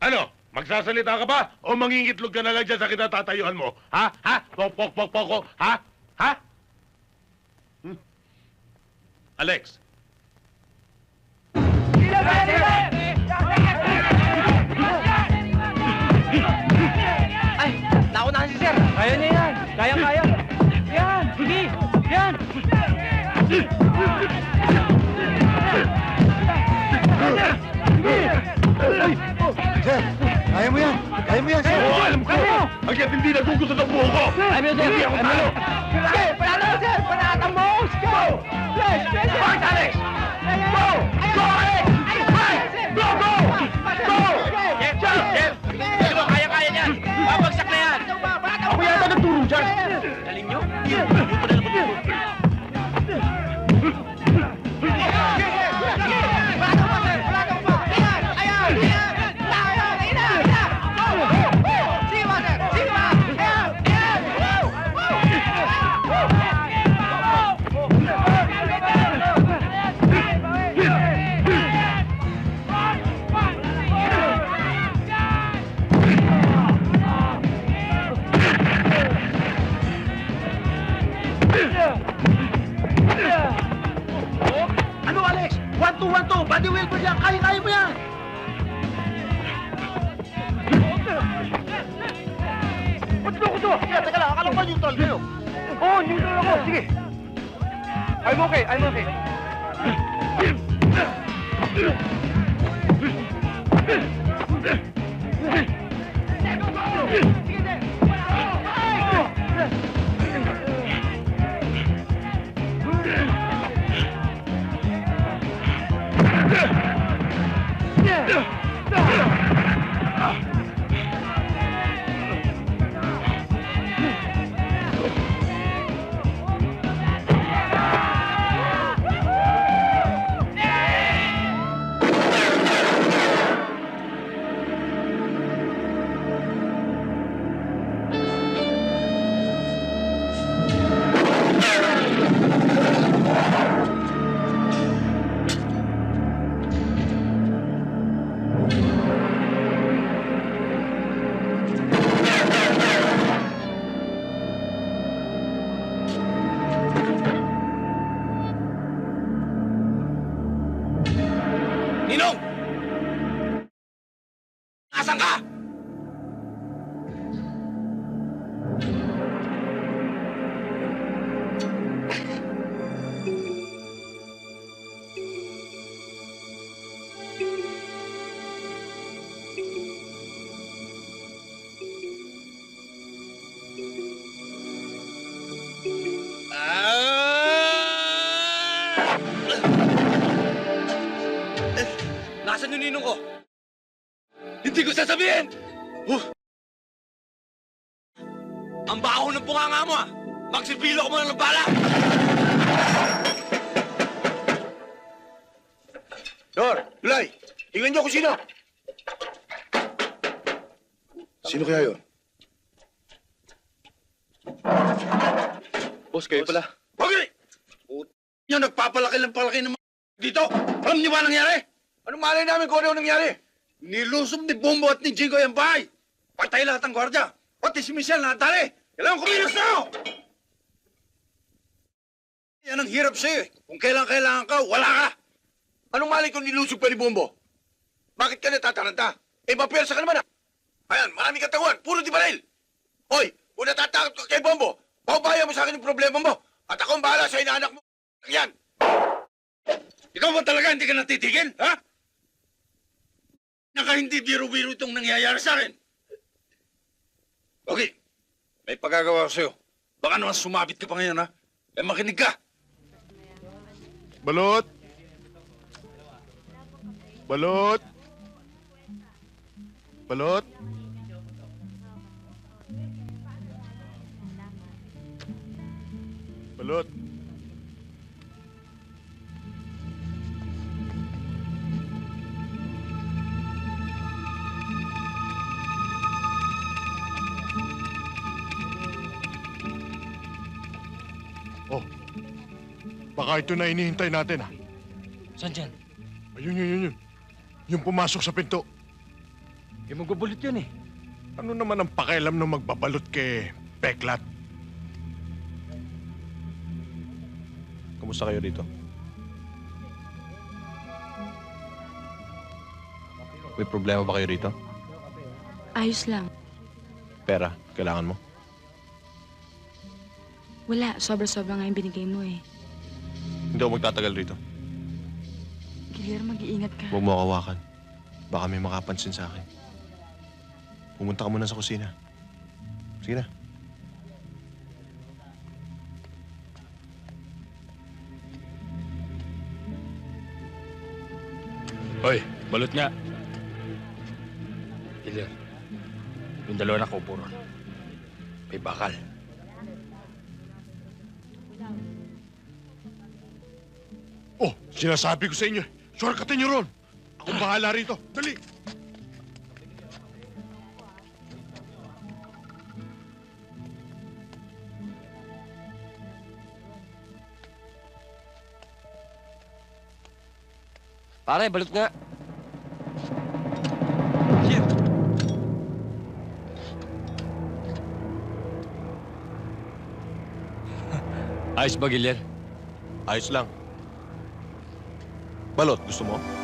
Ano? Magsasalita ka ba? O mangingitlog ka na lang dyan sa kinatatayuan mo? Ha? Ha? Pok, pok, pok, pok, pok. Ha? Ha? Hmm? Alex, Ay, nauna si sir. Kaya niya yan. Kaya, kaya. Hanggat hindi nagugusto ng buho ko! Ay, mo, sir. Hindi ako talo! Sige, neutral kayo? Oo, oh, neutral ako. Sige. I'm okay, I'm okay. Ninong! Asan ka? Nasaan yung ninong ko? Hindi ko sasabihin! Ang baho ng bunganga mo ah! Magsipilo ko mo ng bala! Dor, Tulay, tingnan niyo kung sino. Sino kaya yun? Boss, kayo pala. Wag Nyo, nagpapalaki lang palaki ng mga dito. Alam niyo ba nangyari? Anong malay namin kung ano nangyari? Nilusob ni Bombo at ni Jingo yung bahay. Patay lahat ang gwardiya. Pati si Michelle natali. Kailangan kumilos na ako. Yan ang hirap sa'yo eh. Kung kailan kailangan ka, wala ka. Anong malay kung nilusob pa ni Bombo? Bakit ka natataranta? Eh, mapersa ka naman ah. Ayan, marami katawan. Puro di baril. Hoy, kung natatakot ka kay Bombo, paubaya mo sa akin yung problema mo. At ako ang bahala sa inaanak mo. Yan. Ikaw ba talaga hindi ka natitigil, ha? Naka hindi biro-biro itong nangyayari sa akin. Okay. May pagagawa ko sa'yo. Baka naman sumabit ka pa ngayon, ha? Eh, makinig ka. Balot! Balot! Balot! Oh, baka ito na inihintay natin ah. Saan dyan? Ayun, yun, yun, yun. Yung pumasok sa pinto. Eh, magbabalot yun eh. Ano naman ang pakialam ng magbabalot kay Peklat? Kumusta kayo dito? May problema ba kayo dito? Ayos lang. Pera, kailangan mo? Wala, sobra-sobra nga yung binigay mo eh. Hindi ako magtatagal rito. Guillermo, mag-iingat ka. Huwag mo ako hawakan. Baka may makapansin sa akin. Pumunta ka muna sa kusina. Sige na. Hoy, balot nga. Killer. Yung dalawa na kaupo ron. May bakal. Sinasabi ko sa inyo. Shortcutin niyo ron. Ako bahala rito. Dali. Pare, balot nga. Sir. Ayos ba, Killer? Ayos lang. Balot, gusto mo?